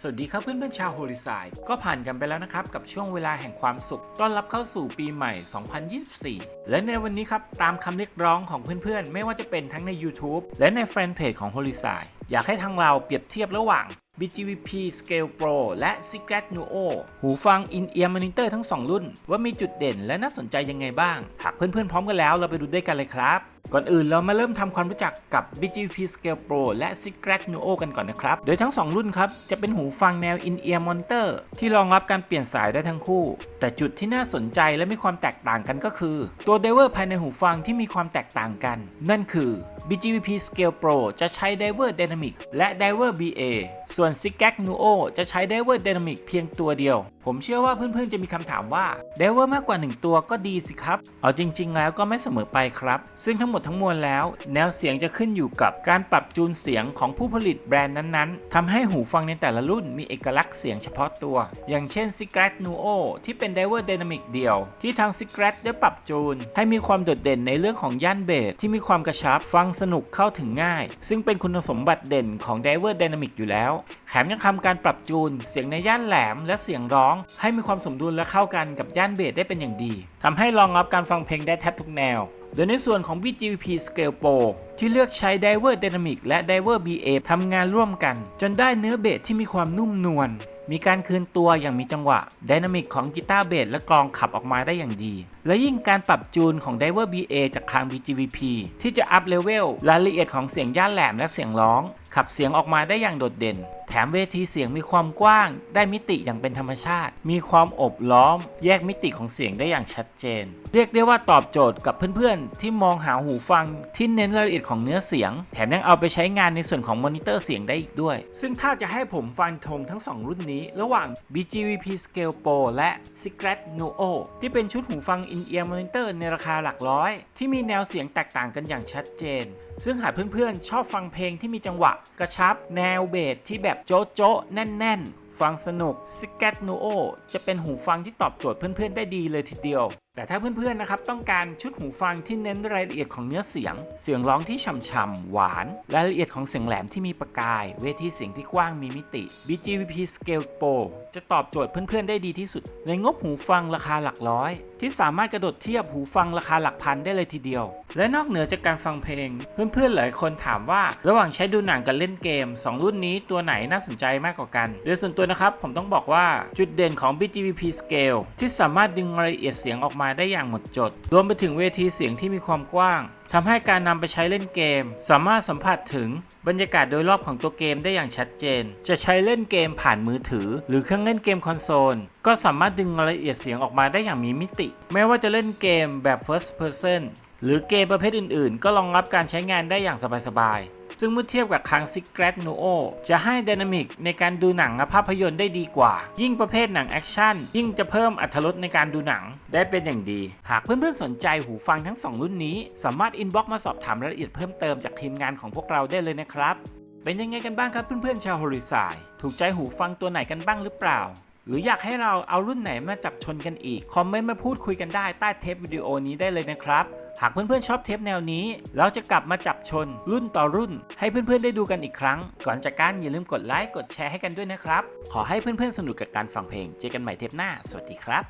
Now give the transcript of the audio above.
สวัสดีครับเพื่อนๆชาวโฮลิซายก็ผ่านกันไปแล้วนะครับ กับช่วงเวลาแห่งความสุข ต้อนรับเข้าสู่ปีใหม่ 2024 และในวันนี้ครับ ตามคำเรียกร้องของเพื่อนๆ ไม่ว่าจะเป็นทั้งใน YouTube และในแฟนเพจของ h o l i s i อยากให้ทางเราเปรียบเทียบระหว่าง BGVP Scale Pro และ Secret Nuo หูฟัง In-Ear Monitor ทั้ง 2 รุ่น ว่ามีจุดเด่นและน่าสนใจยังไงบ้าง หากเพื่อนๆพร้อมกันแล้วเราไปดูด้วยกันเลยครับ ก่อนอื่นเรามาเริ่มทำความรู้จักกับ BGVP Scale Pro และ Secret Nuo กันก่อนนะครับ โดยทั้ง 2 รุ่นครับ จะเป็นหูฟังแนว In-Ear Monitor ที่รองรับการเปลี่ยนสายได้ทั้งคู่ แต่จุดที่น่าสนใจและมีความแตกต่างกันก็คือ ตัวไดเวอร์ภายในหูฟังที่มีความแตกต่างกัน นั่นคือ BGVP Scale Pro จะใช้ Diver Dynamic และ Diver BA ส่วน s i g a c Nuo จะใช้ Diver Dynamic เพียงตัวเดียว ผมเชื่อว่าเพื่อนๆจะมีคำถามว่า Diver มากกว่า 1 ตัวก็ดีสิครับ เอาจริง ๆ แล้วก็ไม่เสมอไปครับ ซึ่งทั้งหมดทั้งมวลแล้ว แนวเสียงจะขึ้นอยู่กับการปรับจูนเสียงของผู้ผลิตแบรนด์นั้นๆทำให้หูฟังในแต่ละรุ่นมีเอกลักษณ์เสียงเฉพาะตัว อย่างเช่น s i g a c Nuo ที่เป็น Diver Dynamic เดียว ที่ทาง s i g a c ได้ปรับจูน ให้มีความโดดเด่นในเรื่องของย่านเบสที่มีความกระชับฟังสนุกเข้าถึงง่าย ซึ่งเป็นคุณสมบัติเด่นของ Diver Dynamic อยู่แล้วแถมยังทำการปรับจูนเสียงในย่านแหลมและเสียงร้องให้มีความสมดุลและเข้ากันกับย่านเบสได้เป็นอย่างดีทำให้รองรับการฟังเพลงได้แทบทุกแนว โดยในส่วนของ BGP Scale Pro ที่เลือกใช้ Diver Dynamic และ Diver BA ทำงานร่วมกัน จนได้เนื้อเบสที่มีความนุ่มนวลมีการคืนตัวอย่างมีจังหวะดินามิกของกีตาร์เบสและกลองขับออกมาได้อย่างดี และยิ่งการปรับจูนของ Diver BA จากทาง BGVP ที่จะอัพเลเวลรายละเอียดของเสียงย่านแหลมและเสียงร้อง ขับเสียงออกมาได้อย่างโดดเด่น แถมเวทีเสียงมีความกว้าง ได้มิติอย่างเป็นธรรมชาติ มีความอบล้อม แยกมิติของเสียงได้อย่างชัดเจน เรียกได้ว่าตอบโจทย์กับเพื่อนๆ ที่มองหาหูฟังที่เน้นรายละเอียดของเนื้อเสียง แถมยังเอาไปใช้งานในส่วนของมอนิเตอร์เสียงได้อีกด้วย ซึ่งถ้าจะให้ผมฟันธงทั้ง 2 รุ่นนี้ ระหว่าง BGVP Scale Pro และ Secret Nuo ที่เป็นชุดหูฟังินเอียร์มอนิเตอร์ในราคาหลักร้อย ที่มีแนวเสียงแตกต่างกันอย่างชัดเจน ซึ่งหากเพื่อนๆ ชอบฟังเพลงที่มีจังหวะ กระชับ แนวเบสที่แบบโจ๊ะโจ๊ะแน่น ๆ ฟังสนุก s i g a t Nuo จะเป็นหูฟังที่ตอบโจทย์เพื่อนๆได้ดีเลยทีเดียว แต่ถ้าเพื่อนๆนะครับต้องการชุดหูฟังที่เน้นรายละเอียดของเนื้อเสียง เสียงร้องที่ฉ่ำๆหวาน รายละเอียดของเสียงแหลมที่มีประกาย เวทีเสียงที่กว้างมีมิติ BGVP Scale Pro จะตอบโจทย์เพื่อนๆได้ดีที่สุด ในงบหูฟังราคาหลักร้อย ที่สามารถกระโดดเทียบหูฟังราคาหลักพันได้เลยทีเดียว และนอกเหนือจากการฟังเพลง เพื่อนๆหลายคนถามว่า ระหว่างใช้ดูหนังกับเล่นเกม 2 รุ่นนี้ตัวไหนน่าสนใจมากกว่ากันโดยส่วนตัวนะครับ ผมต้องบอกว่าจุดเด่นของ BGVP Scale ที่สามารถดึงรายละเอียดเสียงออกมาได้อย่างหมดจด รวมไปถึงเวทีเสียงที่มีความกว้างทำให้การนำไปใช้เล่นเกม สามารถสัมผัสถึงบรรยากาศโดยรอบของตัวเกมได้อย่างชัดเจน จะใช้เล่นเกมผ่านมือถือ หรือเครื่องเล่นเกมคอนโซล ก็สามารถดึงรายละเอียดเสียงออกมาได้อย่างมีมิติไม่ว่าจะเล่นเกมแบบ first person หรือเกมประเภทอื่นๆ ก็รองรับการใช้งานได้อย่างสบายๆ ซึ่งเมื่อเทียบกับคาง Secret Nuo จะให้ดินามิกในการดูหนังและภาพยนตร์ได้ดีกว่า ยิ่งประเภทหนังแอคชั่น ยิ่งจะเพิ่มอรรถรสในการดูหนังได้เป็นอย่างดี หากเพื่อนๆสนใจหูฟังทั้ง 2 รุ่นนี้ สามารถอินบ็อกมาสอบถามรายละเอียดเพิ่มเติมจากทีมงานของพวกเราได้เลยนะครับเป็นยังไงกันบ้างครับเพื่อนๆชาวโฮลิซายถูกใจหูฟังตัวไหนกันบ้างหรือเปล่า หรืออยากให้เราเอารุ่นไหนมาจับชนกันอีก คอมเมนต์มาพูดคุยกันได้ใต้เทปวิดีโอนี้ได้เลยนะครับ หากเพื่อนๆชอบเทปแนวนี้ เราจะกลับมาจับชนรุ่นต่อรุ่น ให้เพื่อนๆได้ดูกันอีกครั้ง ก่อนจากกันอย่าลืมกดไลค์กดแชร์ให้กันด้วยนะครับ ขอให้เพื่อนๆสนุกกับการฟังเพลง เจอกันใหม่เทปหน้า สวัสดีครับ